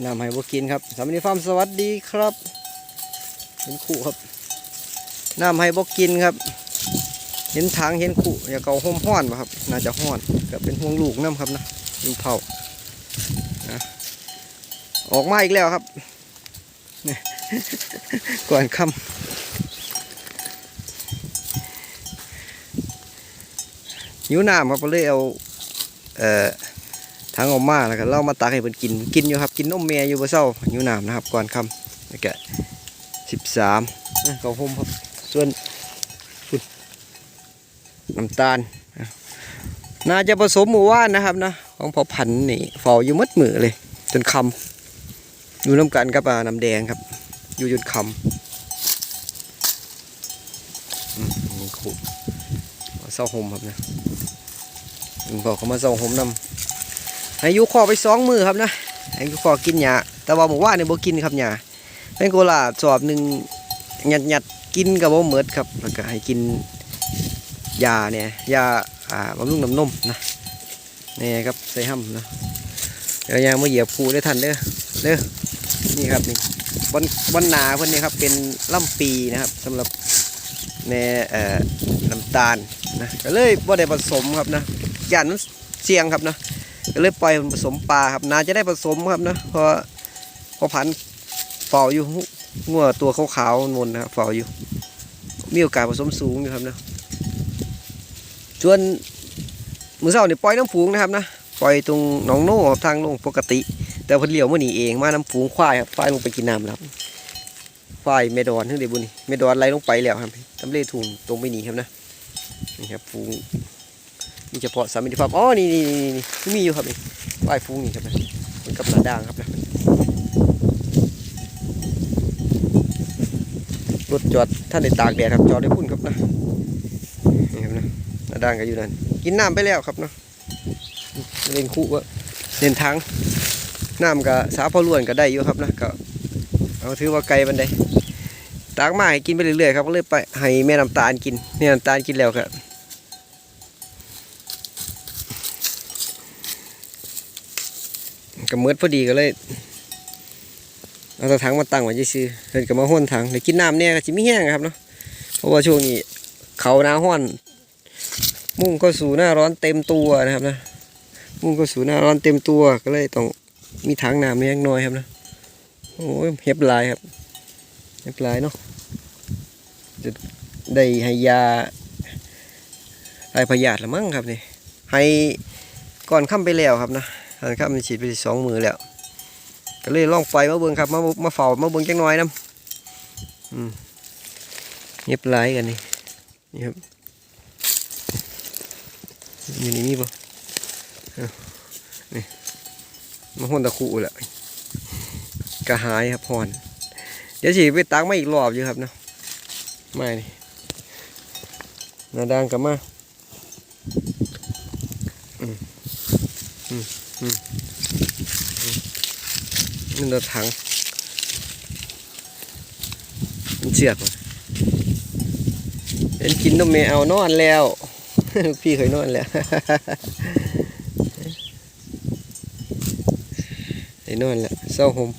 นำให้บกินครับสามีฟาร์มสวัสดีครับเห็นขู่ครับนำให้บกินครับ เห็นทางเห็นขู่อย่าเกาห้มห้อนป่ะครับ น่าจะห้อนก็เป็นห่วงลูกน้ำครับนะลูกเผาออกมาอีกแล้วครับก่อนคำหิวน้ำครับก็เลยเอาเอ่อ ทางออกมาแล้วก็เล่ามาตักให้เพิ่นกินกินอยู่ครับกินนมแม่อยู่บ่เศร้าอยู่น้ำนะครับก่อนค่ำแล้วก็สิบสามเขาห่มครับส่วนพุ่นน้ำตาลน่าจะผสมหมู่ว่านนะครับนะของพอพันนี่เฝ้าอยู่มัดมือเลย จนคำอยู่น้ำกันกับอ่าน้ำแดงครับ อยู่จนคำอืมนี่คู่เศร้าห่มครับนะลุงบอกเขามาเศร้าห่มนำ ให้อยุคอไปสองมือครับนะให้อยุคอกินหญ้าแต่ว่าบอกว่าเนี่ยบ่กินครับหญ้าเป็นโกลาสอบหนึ่งหยัดหยัดกินกับบ่เหมิดครับแล้วก็ให้กินยาเนี่ยยาอ่าบำรุงน้ำนมนะนี่ครับใส่ห้ำนะเดี๋ยวยางมาเหยียบภูได้ทันเด้อเด้อนี่ครับนี่บนบนหนาเพิ่อนนี่ครับเป็นล่ำปีนะครับสำหรับในเอ่อน้ำตาลนะก็เลยบ่ได้ผสมครับนะยานมันเสี่ยงครับนะ ก็เลยปล่อยผสมปลาครับนาจะได้ผสมครับนะเพราะเพราะพันเฝ้าอยู่งัวตัวขาวๆนวลนะครับเฝ้าอยู่ มีโอกาสผสมสูงอยู่ครับนะส่วนมือเช้านี่ปล่อยน้ำผูงนะครับนะปล่อยตรงหนองโน่ครับทางลงปกติ แต่พิ่นเหลียวมาหนีเองมาน้ำผูงควายครับควายลงไปกินน้ำแล้วครับควายเมดอนทั้งเดบุนี่เมดอนไหลลงไปแล้วครับทำเลถุงตรงไปหนีครับนะนี่ครับฝูง มีเฉพาะสามีภาพอ๋อนี่นี่นี่นี่มีอยู่ครับนี่ป้ายฟุ้งนี่ครับนะมันกับหน้าด่างครับนะรถจอดท่านในตากแดดครับจอดได้พุ่นครับนะนี่ครับนะหน้าด่างก็อยู่นั่นกินน้ำไปแล้วครับเนาะเล่นคู่ว่าเล่นทางน้ำกับสาพอล้วนก็ได้อยู่ครับนะก็เอาถือว่าไกลบันไดตากมาให้กินไปเรื่อยๆครับก็เลยไปให้แม่น้ำตาลกินเนี่น้ำตาลกินแล้วครับ ก็มืดพอดีก็เลยเอาตะถังมาตั้งไว้ซื่อๆเพิ่นก็มาห้นถังเดี๋ยวกินน้ำเนี่ยก็สิมีแห้งครับเนาะเพราะว่าช่วงนี้เขาหน้าห้อน มุ่งเข้าสู่หน้าร้อนเต็มตัวนะครับนะมุ่งเข้าสู่หน้าร้อนเต็มตัวก็เลยต้องมีถังน้ำเล็กน้อยครับนะโอ้ยเห็บลายครับเห็บลายเนาะจะได้ให้ยาไอพยาธิละมั้งครับนี่ให้ก่อนค่ำไปแล้วครับนะ ทานครับมันฉีดไปสองมือแล้วก็เลยล่องไปมาเบิ่งครับมามาเฝ้ามาเบิ่งจังน้อยน้ำอืมเงียบไหลายกันนี่นี่ครับอยู่นี่มีบ่เอานี่มาหุ่นตะคุแหละกระหายครับพรเดี๋ยวฉีดไปตักมาอีกรอบอยู่ครับเนาะไม่นี่นาดังกลับมาอืมอืม มั นรถถังมันเชือกเห็นกินนมแมวนอนแล้ว พี่เคยนอนแล้วไอ้นอนแล้วเศร้าหม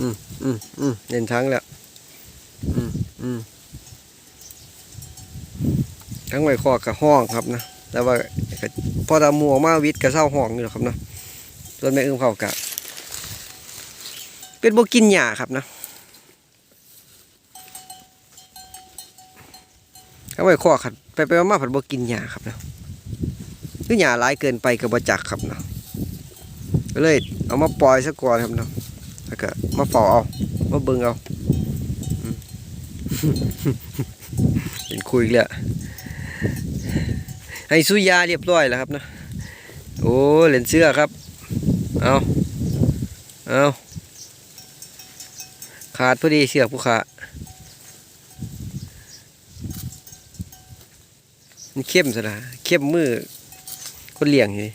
อืมอืมอืมเล่นทั้งแล้ว อืมอืม ทั้งไว้คอกับห้องครับนะแต่ว่าก็พอตามัวมาวิทย์กับเศร้าห้องนี่แหละครับนะส่วนแม่อึ้งเขากะเป็นโบกินหญ้าครับนะทั้งไว้คอขัดไปไปมาผัดโบกินหญ้าครับนะคือหญ้าหลายเกินไปกับบจักครับนะก็เลยเอามาปล่อยซะก่อนครับนะแล้วก็มาเฝ้าเอามาเบิ่งเอาเป็นคุยอีกแล้ว ให้สุยาเรียบร้อยแล้วครับนะโอ้เหรียญเสื้อครับ เอาเอาขาดพอดีเสือกผู้ขามันเข้มซะละเข้มมือคนเลี้ยงอยู่นี่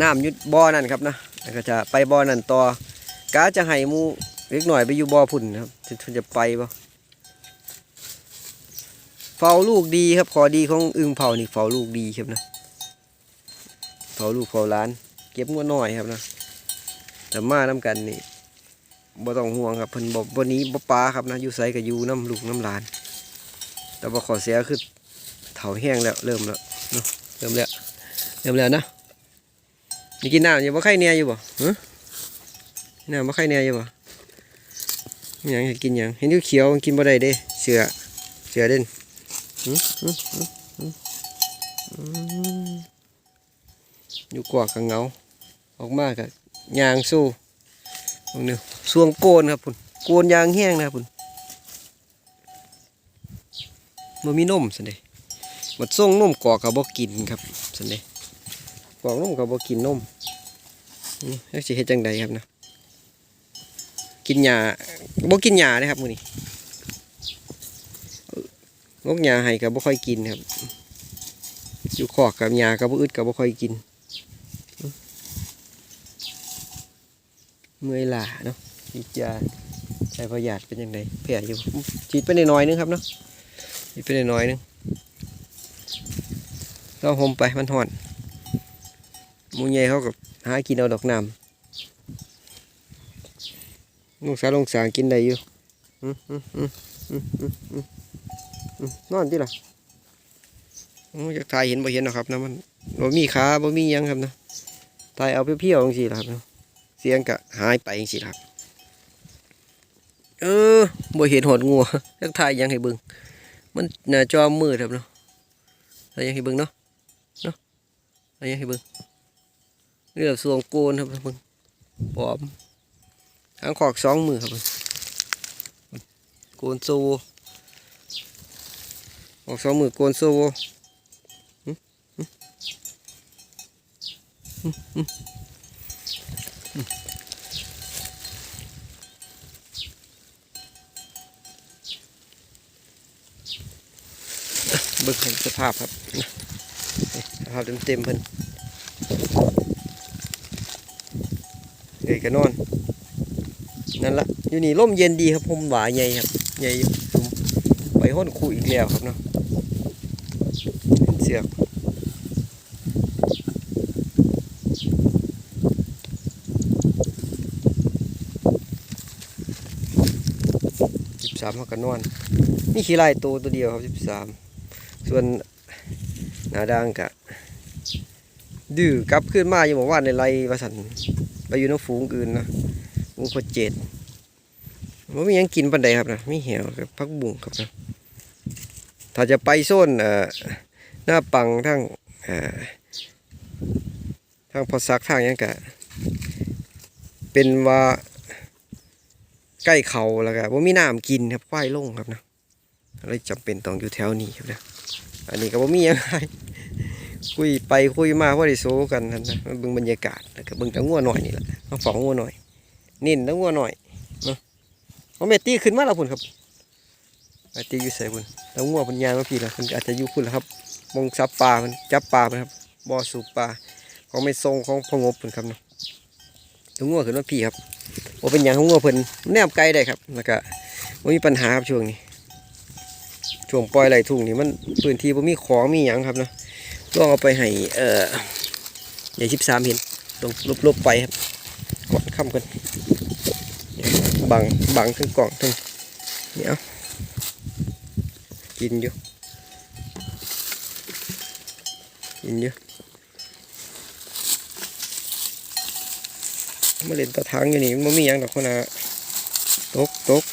น้ำยุดบ่อนั่นครับนะแล้วก็จะไปบ่อนั่นต่อกาจะให้มูเล็กหน่อยไปอยู่บ่อพุ่นครับจะจะไปบ่ เฝ้าลูกดีครับขอดีของอึ่งเผานี่เฝ้าลูกดีครับนะเฝ้าลูกเฝ้าล้าน เก็บงัวน้อยครับนะแต่มาน้กันนี่บ่ต้องห่วงครับเพิ่นบ่บ่หนี้บ่ปลาครับนะอยู่ไสก็อยู่น้ำลูกน้ำหลาน แต่ว่ขอเสียคือเถาแห้งแล้วเริ่มแล้วเนาะเริ่มแล้วเริ่มแล้วนะนี่กินน้ำอยู่บ่ไข่เนียอยู่บ่ฮะน้ำบ่ไข่เนียอยู่บ่ยังกินยังเห็นเขียวกินบ่ได้เด้เสือเสือเด่น อยู่กว่ากับเหงา ออกมากับยางสู้ตรงนี้สวงโกนครับพุ่นโกนยางแห้งนะครับพุ่นมันมีนมสันเดยมันส่งนมกอกกับบกินครับสันเดยกอกนมกับบกินนมอืมแล้วสิเฮ็ดจังใดครับนะกินหญ้าบ่กินหญ้าเลยครับมื้อนี้ งกหญ้าให้ก็บ่ค่อยกินครับอยู่คอกกับหญ้าก็บ่อึดก็บ่ค่อยกินเมื่อยล้าเนาะฉีดยาใช้ประหยัดเป็นยังไงแผลอยู่ฉีดไปหน่อยนึงครับเนาะฉีดไปหน่อยนึงก็หมไปมันห่อนมูใหญ่เขากับหากินเอาดอกน้ำลูกสาวลงสางกินได้อยู่อืมอืมอืมอืมอืม นอนที่ล่ะอยากถ่ายเห็นบ่เห็นหรอครับนะมันบ่มีขาบ่มียังครับนะถ่ายเอาเพี้ยวๆจังซี่ล่ะครับเสียงก็หายไปจังสิครับ เออบ่เห็นหดงัวทักทายยังให้เบิ่งมันหน้าจอมืดครับเนาะอะไรยังให้เบิ่งเนาะเนาะอะไรยังให้เบิ่งเรื่องสวงโกนครับเบิ่งปอมทางขอกสองมือครับเบิ่งโกนโซ ออกสองมือโกนโซโวหึหึหึหึเบิ่งสภาพครับสภาพเต็มๆเพิ่นเอ้ยก็นอน นั่นละอยู่นี่ร่มเย็นดีครับผมหวาใหญ่ครับใหญ่อยู่ไปห้นคุยอีกแล้วครับเนาะ เสือกสิบสามเขาก็นนอนนี่ขี้ลายตัวตัวเดียวครับสิบสามส่วนหนาดังกะ ดื้อกลับขึ้นมาอยู่บอกว่าในไรว่าสันไปอยู่น้ำฝูงอื่นนะฝูงโคเจ็ดว่ามียังกินปันใดครับนะมีเหี่ยวกับพักบุ้งครับนะ ถ้าจะไปโซนหน้าปังทั้งเอ่อทางพอซักทางหยังกะเป็นว่าใกล้เขาแล้วก็ว่ามีน้ำกินครับควายลงครับนะเลยจำเป็นต้องอยู่แถวนี้ครับนะอันนี้ก็บ่มียังไงคุยไปคุยมาพอได้โซกันนั่นนะเบิ่งบรรยากาศแล้วก็เบิ่งแตะงัวหน่อยนี่แหละมาฝังงัวหน่อยนิ่นแตะงัวหน่อยเนาะเอาเมตี้ขึ้นมาแล้วพุ่นครับ เมตีอยู่ใส่พุ่นแตะงัวเพุ่นยางมาพี่ละเพุ่นอาจจะอยู่พุ่นละครับมองซับปลามันจับปลามันครับบ่อสูบปลาของไม่ทรงของพงบพุ่นครับเนาะแตะงัวขึ้นมาพี่ครับโอเป็นหยังของงัวเพิ่นแนบไกลได้ครับแล้วก็บ่มีปัญหาครับช่วงนี้ช่วงปล่อยไหลทุ่งนี่มันพื้นที่บ่มีของมีหยังครับเนาะล่องเอาไปให้เอ่อใหญ่สิบสามเห็นลงลบๆไปครับก่อนค่ำกันบังบังทั้งกล่องทั้งเดี๋ยว กินอยู่กินอยู่มาเล่นตะทางอยู่นี่มันมีหยังดอกคนน่ะตกตก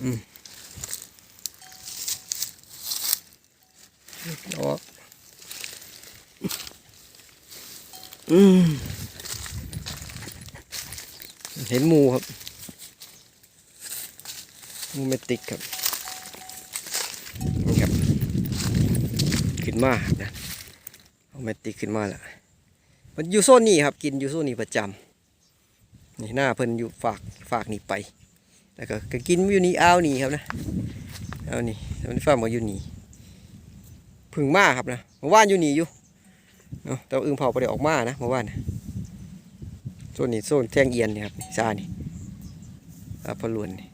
อืมออกอืมเห็นหมูครับหมูเมติกครับนี่ครับ ขึ้นมานะเอาเมติกขึ้นมาแล้วมันอยู่โซนนี้ครับกินอยู่โซนนี้ประจำนี่หน้าเพิ่นอยู่ฝากฝากนี่ไป แล้วก็ก็กินอยู่นี่อ้าวนี่ครับนะเอานี่มันฝากมาอยู่นี่พึ่งมาครับนะเมื่อวานอยู่นี่อยู่เนาะแต่อึ่งเผาไปได้ออกมานะเมื่อวานนะโซนนี้โซนแทงเอียนนี่ครับซานี่อาพลวนนี่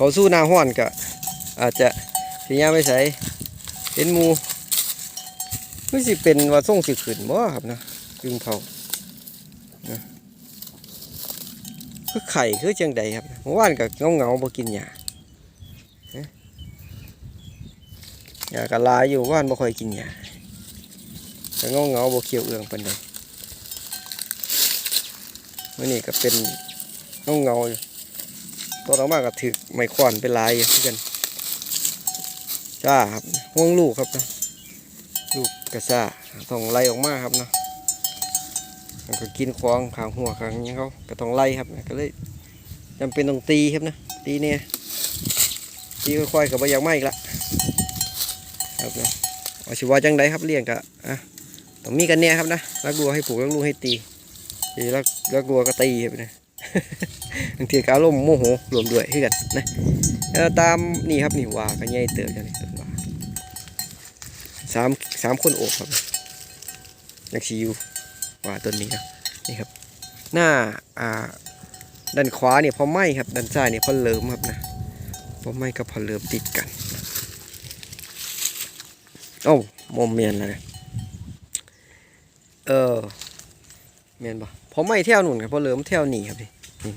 เขาสู้หน้าห้อนก็อาจจะสิยามไปใส่เห็นมูไม่สิเป็นว่าส่งสิขึ้นบ่ครับนะยึงเขานะคือไข่คือจังใดครับเมื่อวานก็เงาเงาบ่กินหญ้าหญ้าก็หลายอยู่ว่านบ่ค่อยกินหญ้าแต่เงาเงาบ่เขียวเอืองปานใดมื้อนี้ก็เป็นเงาเงาอยู่ ตัวออกมาก็ถือไม้ขวานเป็นลายอยู่กันจ้าครับห่วงลูกครับนะลูกกระซ่าต้องไล่ออกมาครับนะมันก็กินควางขางหัวขางหยังเขาก็ต้องไล่ครับก็เลยจำเป็นต้องตีครับนะตีเนี่ยตีค่อยๆกับใบยางไม้อีกละครับนะเอาชิวาจังไดครับเลี้ยงกะอะต้องมีกันเนี่ยครับนะรักลัวให้ผูกรักลูกให้ตีตีรักรักลัวก็ตีครับนะ บางทีก็อารมณ์โมโหรวมด้วยคือกันนะตามนี่ครับนี่ว่ากันใหญ่เติบจังนี่ต้นว่าสามสามคนโอบครับนักชีอยู่ว่าต้นนี้นะนี่ครับ หน้าอ่าด้านขวาเนี่ยพอไหมครับด้านซ้ายเนี่ยพอเลิมครับนะพอไหมกับพอเลิมติดกันโอ้าโมเมียนแล้วนะเออเมียนปะพอไหม้แถวหนู่นครับพอเลิมแถวหนีครับนี่ นี่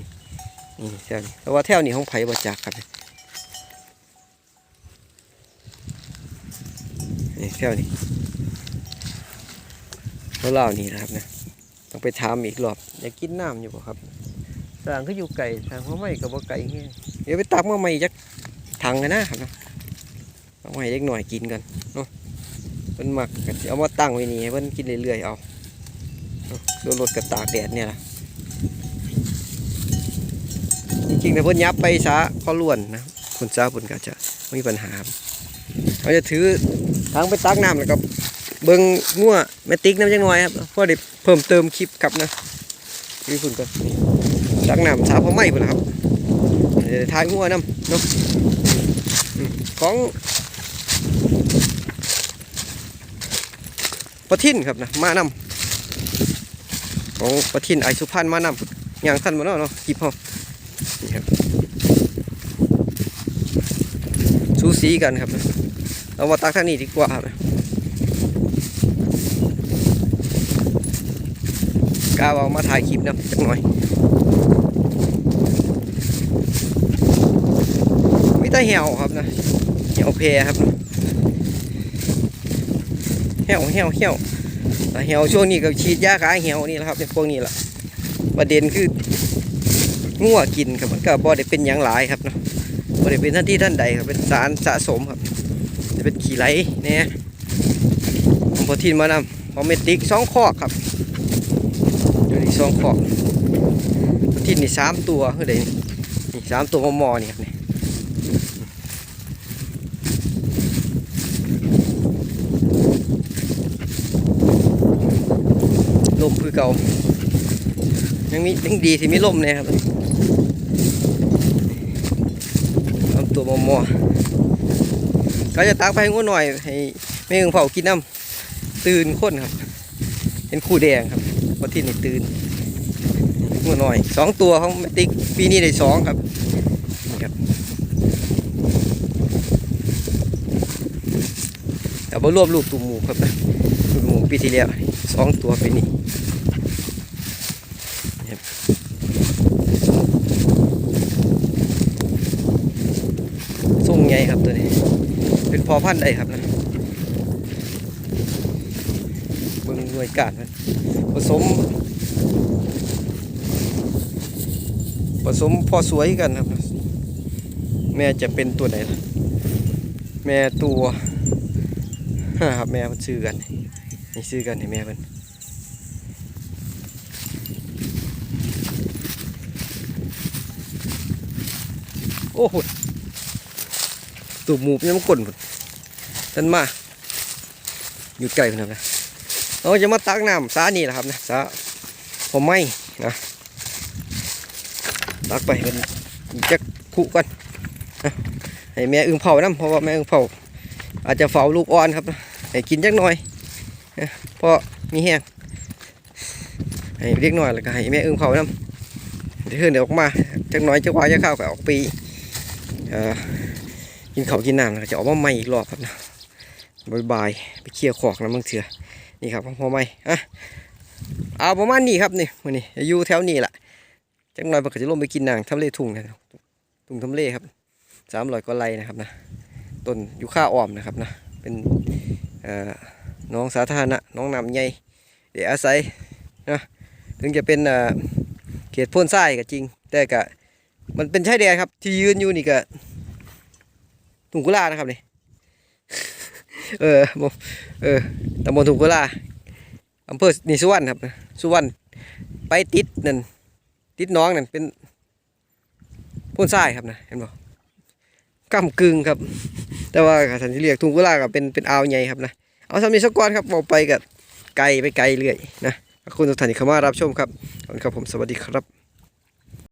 นี่แถวนี้แต่ว่าแถวนี้ห้องไผ่บ่จักครับนี่แถวนี้แล้วเล่านี่นะครับนะต้องไปถามอีกรอบอยากกินน้ำอยู่บ่ครับสร้างเขาอยู่ไก่ทางเขาไม่กับบ่าไก่เงี้ยเดี๋ยวไปตักมาใหม่จักถังกันนะครับนะเอาไว้เล็กหน่อยกินกันเนาะเพิ่นมักเอามาตั้งไว้นี่เพิ่นกินเรื่อยๆเอาโดนรถกระตากแดดเนี่ยล่ะ จริงๆนะเพิ่นยับไปซะพอล้วนนะคนซาเพิ่นก็จะไม่มีปัญหาครับเขาจะถือทางไปตักน้ำแล้วก็เบิ่งงัวแมติกน้ำจังหน่อยครับเพื่อได้เพิ่มเติมคลิปกลับนะนี่พุ่นก็ตักน้ำสาพอไหม้พุ่นครับเดี๋ยวทายงัวน้ำเนาะอืมของปะทินครับนะมานำของปะทินไอสุพรรณมานำอย่างท่านมาเนาะเนาะคลิปเขา นี่ครับสูสีกันครับ เรามาตักท่านี้ดีกว่าครับก้าเอามาถ่ายคลิปนะจักหน่อยไมีแต่เหี่ยวครับนะเหี่ยวเพครับเหี่ยวเหี่ยวเหี่ยวเหี่ยวช่วงนี้ก็ฉีดยาขายเหี่ยวนี่แหละครับเป็นพวกนี้แหละประเด็นคือ งัวกินครับมันก็บ่ได้เป็นอย่างหลายครับเนาะบ่ได้เป็นท่านที่ท่านใดครับเป็นสารสะสมครับ จะเป็นขี้ไหลเนี่ยผมพอทินมานำพอเมติกสองคอกครับอยู่นี่สองคอกพอทินนี่สามตัวคือใดนี่นี่สามตัวมอมอนี่ครับนี่ลมคือเก่า ยังมียังดีที่มีลมเนี่ยครับทำตัวมอมอก็จะตักไปงูหน่อยให้แม่งเผากินน้ำตื่นคนครับ เห็นคู่แดงครับเพราะที่นี่ตื่นงูหน่อยสองตัวของแมติกปีนี้ได้สองครับนี่ครับแต่ว่ารวมลูกตุ่มหมูครับนะลูกหมูปีที่แล้วสองตัวปีนี้นี่ครับส่งใหญ่ ครับตัวนี้ เป็นพอพันธุ์ได้ครับนะเบิ่งหน่วยการมันผสม ผสมพอสวยกันครับ แม่จะเป็นตัวไหนล่ะแม่ตัวครับแม่มันซื้อกันนี่ซื้อกันให้แม่เพิ่นโอ้โห ตูบหมูบยังมันกลนพุ่นท่านมาอยู่ไกลพุ่นครับนะเราจะมาตักน้ำสานี่แหละครับนะสาผมไม่นะตักไปเป็นจะคุกันให้แม่อึ่งเผาน้ำเพราะว่าแม่อึ่งเผาอาจจะเฝ้าลูกอ่อนครับให้กินจักหน่อยเพราะมีแห้งให้เล็กหน่อยแล้วก็ให้แม่อึ่งเผาน้ำเดี๋ยวเดี๋ยวออกมาจักหน่อยจะว่าจะเข้าก็ออกปีอ่อ กินเขากินน้ำแล้วจะออกมาใหม่อีกรอบครับนะบายบายไปเคลียร์ขอกนะมึงเถื่อนี่ครับพ่อใหม่อะเอาประมาณนี้ครับนี่มื้อนี้อยู่แถวนี้ล่ะจังหน่อยมันก็จะลงไปกินนางทำเลทุ่งนะทุ่งทำเลครับสามร้อยกว่าไร่นะครับนะต้นยูคาอ้อมนะครับนะเป็นเอ่อน้องสาธารณะน้องนำใหญ่เดี๋ยวอาศัยนะถึงจะเป็นเอ่อเขตพ่นทรายก็จริง แต่ก็มันเป็นชายแดนครับ ที่ยืนอยู่นี่ก็ ทุ่งกุลานะครับนี่เออเออตำบลทุงกุลาอำเภอนี่สุวรรณครับสุวรรณไปติดนั่นติดน้องนั่นเป็นโพ่นทรายครับนะเห็นบ่กำกึ่งครับ แต่ว่าสันที่เรียกทุ่งกุลาก็เป็นเป็นอ่าวใหญ่ครับนะเอาสำนีสกก้อนครับบอกไปกับไกลไปไกลเรื่อยนะขอบคุณทุกท่านที่เข้ามารับชมครับขอบคุณครับผมสวัสดีครับ